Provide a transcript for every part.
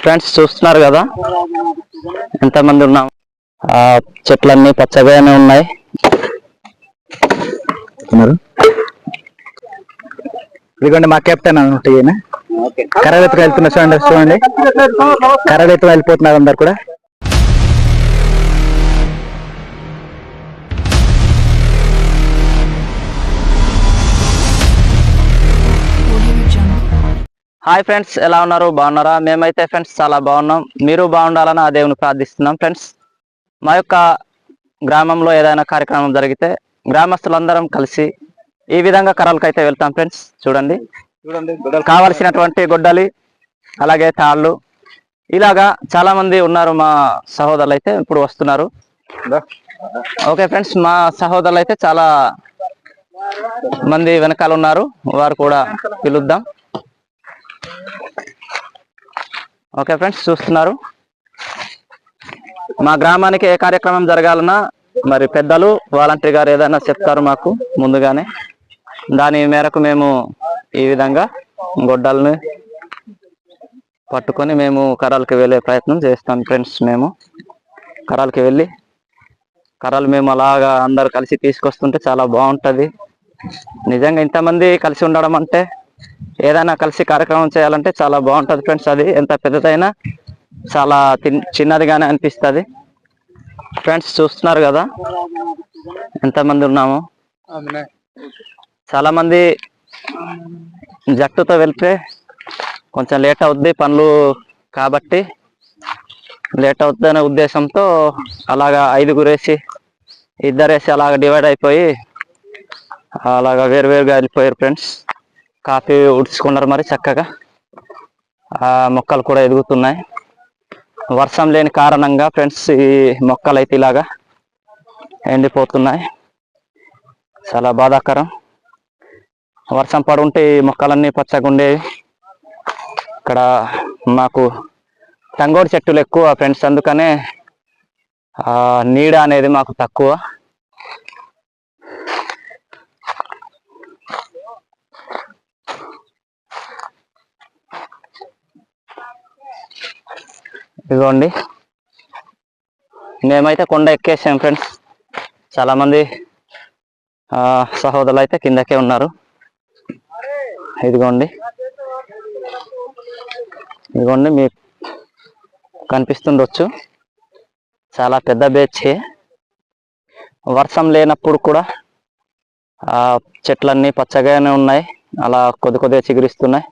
Friends చూస్తున్నారు కదా? ఎంతమంది ఉన్నాం? ఆ చెట్లన్నీ పచ్చగానే ఉన్నాయి. ఇదిగోండి మా కెప్టెన్ అనమాట ఈయన. కర్రలు ఎత్తుకు వెళ్తున్నారు చూడండి చూడండి. కర్రలు వెళ్ళిపోతున్నారు అందరు కూడా. హాయ్ ఫ్రెండ్స్ ఎలా ఉన్నారు? బాగున్నారా? మేమైతే ఫ్రెండ్స్ చాలా బాగున్నాం. మీరు బాగుండాలని ఆ దేవుని ప్రార్థిస్తున్నాం ఫ్రెండ్స్ మా యొక్క గ్రామంలో ఏదైనా కార్యక్రమం జరిగితే గ్రామస్తులందరం కలిసి ఈ విధంగా కర్రలకైతే వెళ్తాం ఫ్రెండ్స్ చూడండి. కావలసినటువంటి గొడ్డలి అలాగే తాళ్ళు. ఇలాగా చాలా మంది ఉన్నారు మా సహోదరులు అయితే ఇప్పుడు వస్తున్నారు. ఓకే ఫ్రెండ్స్ మా సహోదరులు అయితే చాలా మంది వెనకాల ఉన్నారు. వారు కూడా పిలుద్దాం. ఓకే ఫ్రెండ్స్ చూస్తున్నారు. మా గ్రామానికి ఏ కార్యక్రమం జరగాలన్నా మరి పెద్దలు వాలంటీర్ గారు ఏదైనా చెప్తారు మాకు ముందుగానే. దాని మేరకు మేము ఈ విధంగా గొడ్డల్ని పట్టుకొని మేము కర్రలకి వెళ్ళే ప్రయత్నం చేస్తాం ఫ్రెండ్స్ మేము. కర్రలకి వెళ్ళి కర్రలు మేము అలాగా అందరు కలిసి తీసుకొస్తుంటే చాలా బాగుంటుంది. నిజంగా ఇంతమంది కలిసి ఉండడం అంటే ఏదైనా కలిసి కార్యక్రమం చేయాలంటే చాలా బాగుంటది ఫ్రెండ్స్ అది. ఎంత పెద్దదైనా చాలా చిన్నదిగానే అనిపిస్తది. ఫ్రెండ్స్ చూస్తున్నారు కదా ఎంతమంది ఉన్నాము. చాలా మంది జట్టుతో వెళ్తే కొంచెం లేట్ అవుద్ది పనులు కాబట్టి. లేట్ అవుతుంది అనే ఉద్దేశంతో అలాగా ఐదుగురు వేసి ఇద్దరేసి అలాగ డివైడ్ అయిపోయి అలాగా వేరు వేరుగా వెళ్ళిపోయారు ఫ్రెండ్స్. కాఫీ ఉడుచుకున్నారు మరి చక్కగా. ఆ మొక్కలు కూడా ఎదుగుతున్నాయి. వర్షం లేని కారణంగా ఫ్రెండ్స్ ఈ మొక్కలు అయితే ఇలాగా ఎండిపోతున్నాయి. చాలా బాధాకరం. వర్షం పడుంటే ఈ మొక్కలన్నీ పచ్చగా ఉండేవి ఇక్కడ మాకు టంగోడు చెట్టులు ఎక్కువ ఫ్రెండ్స్ అందుకనే నీడ అనేది మాకు తక్కువ. ఇదిగోండి. మేమైతే కొండ ఎక్కేసాం ఫ్రెండ్స్. చాలామంది సహోదరులు అయితే కిందకే ఉన్నారు. ఇదిగోండి. ఇదిగోండి మీకు కనిపిస్తుండొచ్చు. చాలా పెద్ద బేచ్ వర్షం లేనప్పుడు కూడా ఆ చెట్లన్నీ పచ్చగానే ఉన్నాయి. అలా కొద్ది కొద్దిగా చిగురిస్తున్నాయి.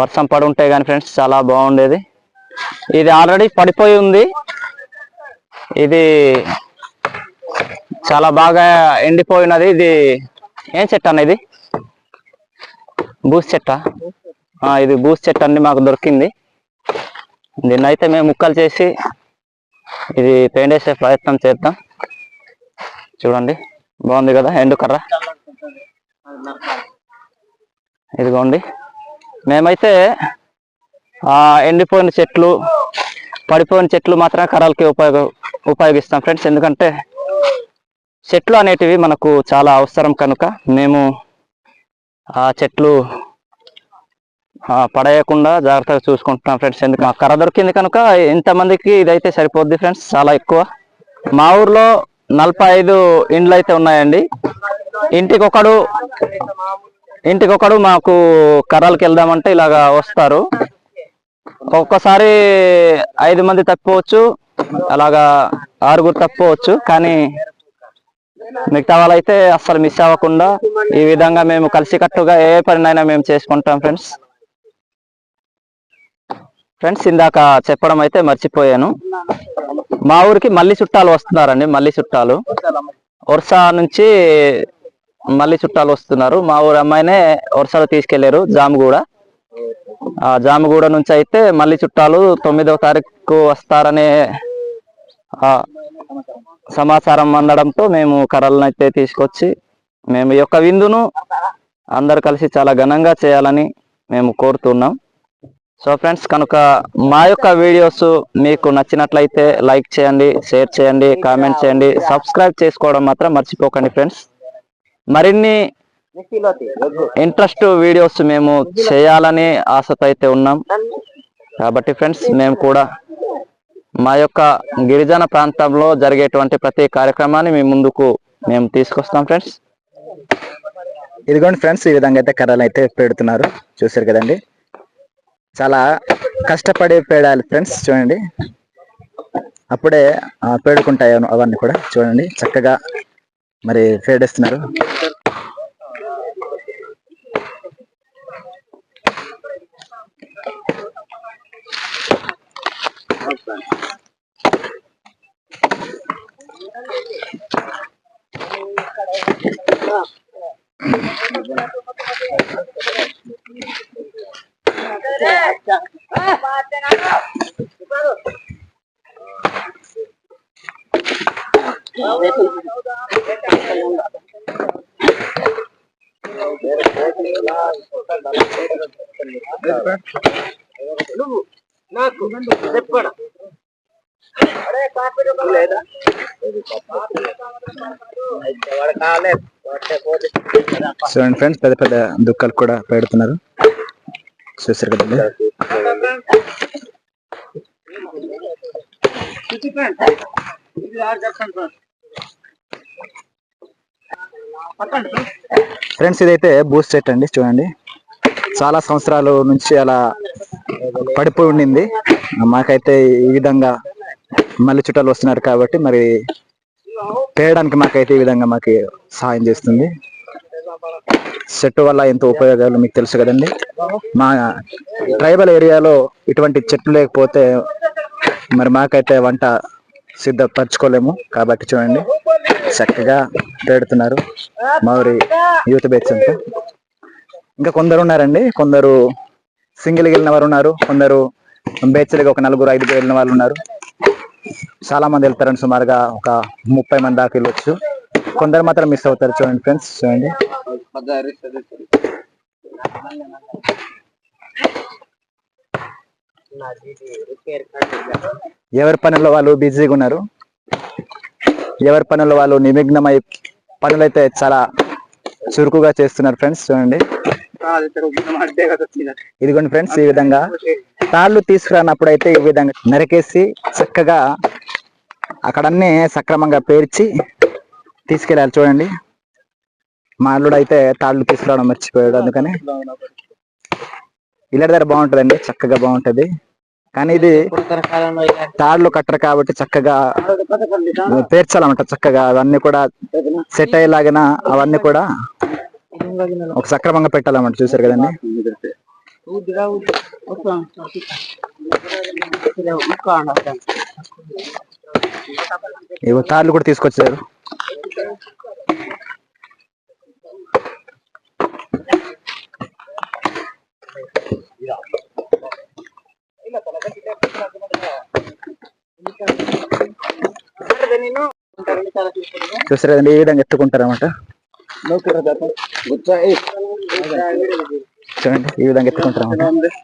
వర్షం పడి ఉంటే కానీ ఫ్రెండ్స్ చాలా బాగుండేది. ఇది ఆల్రెడీ పడిపోయి ఉంది. ఇది చాలా బాగా ఎండిపోయినది. ఇది ఏం చెట్టు అన్న ఇది? బూస్ చెట్ట? ఇది బూస్ చెట్టు అండి మాకు దొరికింది. దీన్ని అయితే మేము ముక్కలు చేసి ఇది పెయింట్ వేసే ప్రయత్నం చేద్దాం. చూడండి బాగుంది కదా ఎండుకర్ర ఇదిగోండి మేమైతే ఎండిపోయిన చెట్లు పడిపోయిన చెట్లు మాత్రమే కర్రలకి ఉపయోగ ఉపయోగిస్తాం ఫ్రెండ్స్. ఎందుకంటే చెట్లు అనేటివి మనకు చాలా అవసరం కనుక మేము ఆ చెట్లు పడేయకుండా జాగ్రత్తగా చూసుకుంటున్నాం ఫ్రెండ్స్. ఎందుకు మా కర్ర దొరికింది కనుక ఇంతమందికి ఇదైతే సరిపోద్ది ఫ్రెండ్స్ చాలా ఎక్కువ. మా ఊర్లో నలభై ఐదు ఇండ్లు అయితే ఉన్నాయండి. ఇంటికొకడు ఇంటికొకడు మాకు కర్రలకి వెళ్దామంటే ఇలాగా వస్తారు. ఒక్కొక్కసారి ఐదు మంది తప్పవచ్చు అలాగా ఆరుగురు తప్పుకోవచ్చు కానీ మిగతా వాళ్ళైతే అస్సలు మిస్ అవ్వకుండా ఈ విధంగా మేము కలిసికట్టుగా ఏ పనినైనా మేము చేసుకుంటాం ఫ్రెండ్స్ ఫ్రెండ్స్ ఇందాక చెప్పడం అయితే మర్చిపోయాను. మా ఊరికి మళ్ళీ చుట్టాలు వస్తున్నారండి మళ్ళీ చుట్టాలు. వరుస నుంచి మళ్ళీ చుట్టాలు వస్తున్నారు. మా ఊరు అమ్మాయినే వరుసలో తీసుకెళ్ళారు జామ్ కూడా జామగూడ నుంచి అయితే మళ్ళీ చుట్టాలు తొమ్మిదవ తారీఖు వస్తారనే సమాచారం అందడంతో మేము కర్రలను అయితే తీసుకొచ్చి మేము ఈ యొక్క విందును అందరు కలిసి చాలా ఘనంగా చేయాలని మేము కోరుతున్నాం. సో ఫ్రెండ్స్ కనుక మా యొక్క వీడియోస్ మీకు నచ్చినట్లయితే లైక్ చేయండి షేర్ చేయండి కామెంట్ చేయండి సబ్స్క్రైబ్ చేసుకోవడం మాత్రం మర్చిపోకండి ఫ్రెండ్స్. మరిన్ని ఇంట్రెస్ట్ వీడియోస్ మేము చేయాలని ఆశతో అయితే ఉన్నాం. కాబట్టి ఫ్రెండ్స్ మేము కూడా మా యొక్క గిరిజన ప్రాంతంలో జరిగేటువంటి ప్రతి కార్యక్రమాన్ని మీ ముందుకు మేము తీసుకొస్తాం ఫ్రెండ్స్. ఇదిగోండి ఫ్రెండ్స్ ఈ విధంగా అయితే కర్రలు అయితే పెడుతున్నారు. చూసారు కదండి? చాలా కష్టపడి పేడాలి ఫ్రెండ్స్ చూడండి. అప్పుడే పేడుకుంటాయి అవన్నీ కూడా చూడండి. చక్కగా మరి పేడేస్తున్నారు. చూడండి ఫ్రెండ్స్ పెద్ద పెద్ద దుఃఖాలు కూడా పెడుతున్నారు. చూసారు కదండి. ఫ్రెండ్స్ ఇదైతే బూస్ట్ సెట్ అండి చూడండి. చాలా సంవత్సరాల నుంచి అలా పడిపోయి ఉండింది. మాకైతే ఈ విధంగా మళ్ళీ చుట్టాలు వస్తున్నారు కాబట్టి మరి పేయడానికి మాకైతే ఈ విధంగా మాకు సహాయం చేస్తుంది. చెట్టు వల్ల ఎంతో ఉపయోగాలు మీకు తెలుసు కదండి. మా ట్రైబల్ ఏరియాలో ఇటువంటి చెట్లు లేకపోతే మరి మాకైతే వంట సిద్ధపరచుకోలేము. కాబట్టి చూడండి. చక్కగా పెడుతున్నారు. మా ఊరి యూత్ బ్యాచ్ అంతా. ఇంకా కొందరు ఉన్నారండి. కొందరు సింగిల్ వెళ్ళిన వారు ఉన్నారు. కొందరు బ్యాచ్లుగా ఒక నలుగురు ఐదుగురు వెళ్ళిన వాళ్ళు ఉన్నారు. చాలా మంది వెళ్తారండి సుమారుగా ఒక ముప్పై మంది దాకా వెళ్ళొచ్చు. కొందరు మాత్రం మిస్ అవుతారు చూడండి ఫ్రెండ్స్ చూడండి. ఎవరి పనుల్లో వాళ్ళు బిజీగా ఉన్నారు? ఎవరి పనులు వాళ్ళు నిమగ్నమై పనులైతే చాలా చురుకుగా చేస్తున్నారు ఫ్రెండ్స్ చూడండి. ఇదిగోండి ఫ్రెండ్స్ ఈ విధంగా తాళ్ళు తీసుకురానప్పుడు అయితే ఈ విధంగా నరికేసి చక్కగా అక్కడన్నీ సక్రమంగా పేర్చి తీసుకెళ్ళాలి చూడండి. మా అల్లుడు అయితే తాళ్ళు తీసుకురావడం మర్చిపోయాడు అందుకని. ఇలా దగ్గర బాగుంటుందండి చక్కగా బాగుంటది. కానీ ఇది తాళ్ళు కట్టరు కాబట్టి చక్కగా పేర్చాలన్నమాట చక్కగా. అవన్నీ కూడా సెట్ అయ్యేలాగిన అవన్నీ కూడా ఒక సక్రమంగా పెట్టాలన్నమాట చూసారు కదండి? ఇవి తాళ్ళు కూడా తీసుకొచ్చారు. చూసారు కదండి ఈ విధంగా ఎత్తుకుంటారు అనమాట చూడండి ఈ విధంగా ఎత్తుకుంటారు అనమాట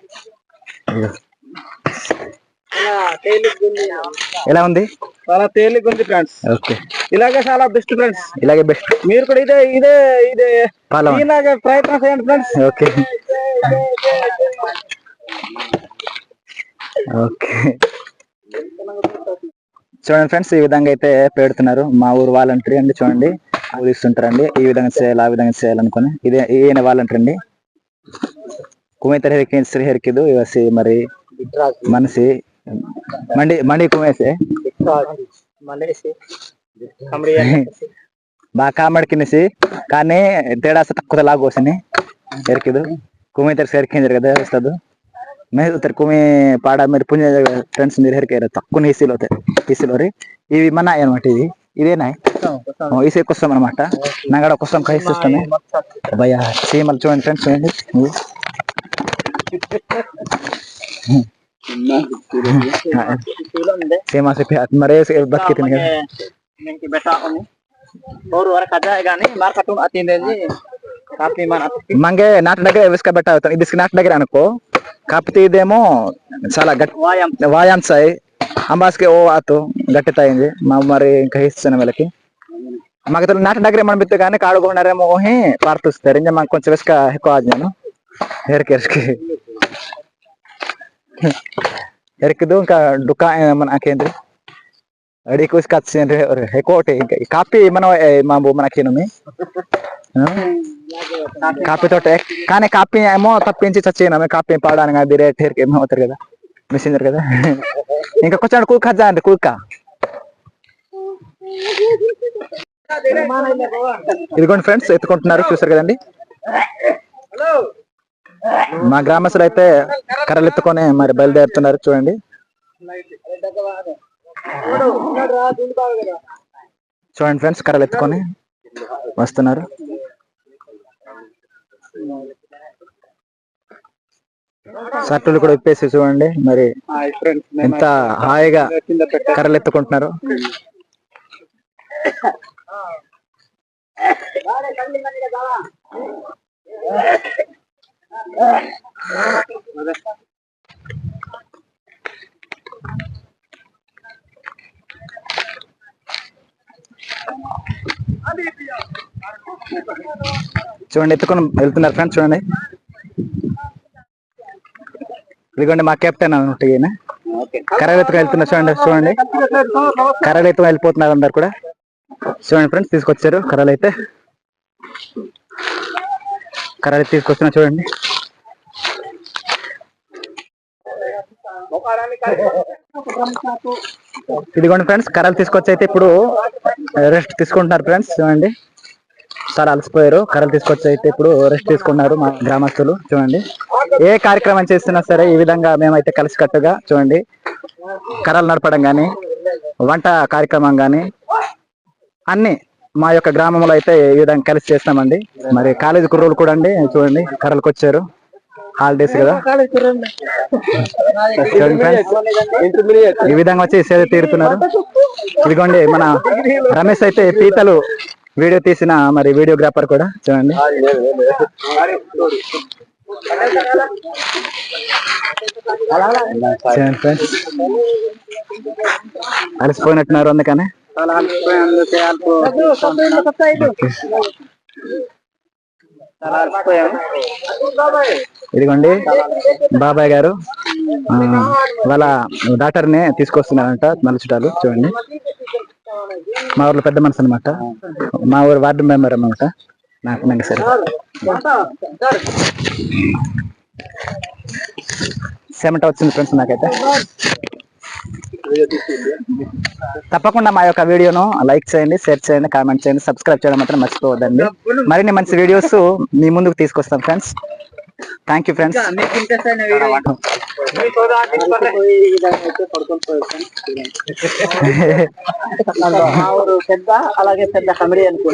ఎలా ఉంది? చాలా తేలిక ఉంది ఫ్రెండ్స్. ఓకే. ఇలాగే చాలా బెస్ట్ ఫ్రెండ్స్ ఇలాగే బెస్ట్ మీరు కూడా ఇదే ఇదే ఇదే ఇలాగే ప్రయత్నం చేయండి ఫ్రెండ్స్. ఓకే. ఓకే. చూడండి ఫ్రెండ్స్ ఈ విధంగా అయితే పెడుతున్నారు. మా ఊరు వాలంటరీ అండి చూడండి. ఇస్తుంటారండి. ఈ విధంగా చేయాలి ఆ విధంగా చేయాలనుకుని. ఇదే ఈయన వాలంటరీ అండి. కుమేతర్ హెరికి శ్రీ హెరికిదు ఇవసి మరి మనిషి మండి మండి కుమేసే బాగా కామడికినేసి కానీ తేడా తక్కువ లాగోసని ఎరికిదు కుమైతే హెరికింది కదా వస్తుంది. మీరు ఉత్తర కుమి పాడ మీరు పుణ్య ఫ్రెండ్స్ మీరు హెరికారు తక్కువ ఈసీలో అవుతాయి ఈసీలో రీ ఇవి మన అనమాట ఇవి ఇదేనా ఈసీ కోసం అనమాట నాగడ కోసం కహిస్తామే భయ చీమలు చూడండి ఫ్రెండ్స్ చూడండి ఇవి. చీమ చెప్పి మరే బతికి తిని కదా మీకు బెటాకొని నూరు వరకు అదే కానీ మార్కెట్ అతిందేది కాపీ మన మంగే నాటు దగ్గర ఇసుక బెట్ట అవుతాం ఇది నాటు దగ్గర అనుకో. కాకపోతే ఇదేమో చాలా గట్టి వాయం వాయాంసాయి అంబాస్కి ఓ ఆತು గట్టి ತಾయింది మా మరి ఇంకా ఇస్తున్నాం వీళ్ళకి. మాకు నాటి దగ్గర మనం బిత్తు కానీ కాడుకున్నారేమో ఓహి పార్తుస్తారు. ఇంకా మాకు కొంచెం ఇసుక ఎక్కువ ఆజ్ఞాను హెయిర్ కేర్స్కి ఎరికిదు ఇంకా డుకా మనకేంద్రి అడి కుస్ కచ్చిండ్రి హెకోటి ఇంకా ఈ కాపీ మనం మా బు మనకేనమి కాపీ తోట కానీ కాపీ ఏమో తప్పించి చచ్చిన కాపీ పాడడానికి అది రేట్ హెర్కి ఏమో అవుతారు కదా? మెసెంజర్ కదా? ఇంకా కొంచెం కూక అండి కూక ఇదిగోండి ఫ్రెండ్స్ ఎత్తుకుంటున్నారు చూసారు కదండి? మా గ్రామస్తులు అయితే కర్రలు ఎత్తుకొని మరి బయలుదేరుతున్నారు చూడండి. చూడండి ఫ్రెండ్స్ కర్రలు ఎత్తుకొని వస్తున్నారు. షర్టులు కూడా విప్పేసి చూడండి. మరి ఎంత హాయిగా కర్రలు ఎత్తుకుంటున్నారు చూడండి ఎత్తుకొని వెళ్తున్నారు ఫ్రెండ్స్ చూడండి. ఇదిగోండి మా కెప్టెన్ అన్నట్టు ఈయన. కర్రలు ఎత్తుకొని వెళ్తున్నారు చూడండి చూడండి. కర్రలు ఎత్తుకొని వెళ్ళిపోతున్నారు అందరు కూడా. చూడండి ఫ్రెండ్స్ తీసుకొచ్చారు కర్రలు అయితే కర్రలు తీసుకొస్తున్నా చూడండి. ఇదిగోండి ఫ్రెండ్స్ కర్రలు తీసుకొచ్చి అయితే ఇప్పుడు రెస్ట్ తీసుకుంటున్నారు ఫ్రెండ్స్ చూడండి. చాలా అలసిపోయారు కర్రలు తీసుకొచ్చి అయితే ఇప్పుడు రెస్ట్ తీసుకున్నారు మా గ్రామస్తులు చూడండి. ఏ కార్యక్రమం చేస్తున్నా సరే ఈ విధంగా మేమైతే కలిసికట్టుగా చూడండి. కర్రలు నడపడం కానీ వంట కార్యక్రమం కానీ అన్ని మా యొక్క గ్రామంలో అయితే ఈ విధంగా కలిసి చేస్తామండి. మరి కాలేజీ కుర్రోలు కూడా అండి చూడండి కర్రలకు వచ్చారు హాలిడేస్ కదా. ఈ విధంగా వచ్చి సేద తీరుతున్నారు. ఇదిగోండి మన రమేష్ అయితే పీతలు వీడియో తీసిన మరి వీడియోగ్రాఫర్ కూడా. చూడండి. అలసిపోయినట్టున్నారు అందుకనే. ఇదిగోండి బాబాయ్ గారు. వాళ్ళ డాక్టర్ నే తీసుకొస్తున్నారంట మన చుట్టాలు చూడండి. మా ఊర్లో పెద్ద మనసు అనమాట మా ఊరు వార్డు మెంబర్ అనమాట నాకు నాకు సరే. సెమంట వచ్చింది ఫ్రెండ్స్ నాకైతే. తప్పకుండా మా యొక్క వీడియోను లైక్ చేయండి షేర్ చేయండి కామెంట్ చేయండి సబ్స్క్రైబ్ చేయడం మాత్రం మర్చిపోవద్దండి. మరిన్ని మంచి వీడియోస్ మీ ముందుకు తీసుకొస్తాం ఫ్రెండ్స్. థ్యాంక్ యూ ఫ్రెండ్స్ పెద్ద అలాగే పెద్ద కమెడీ అనుకో.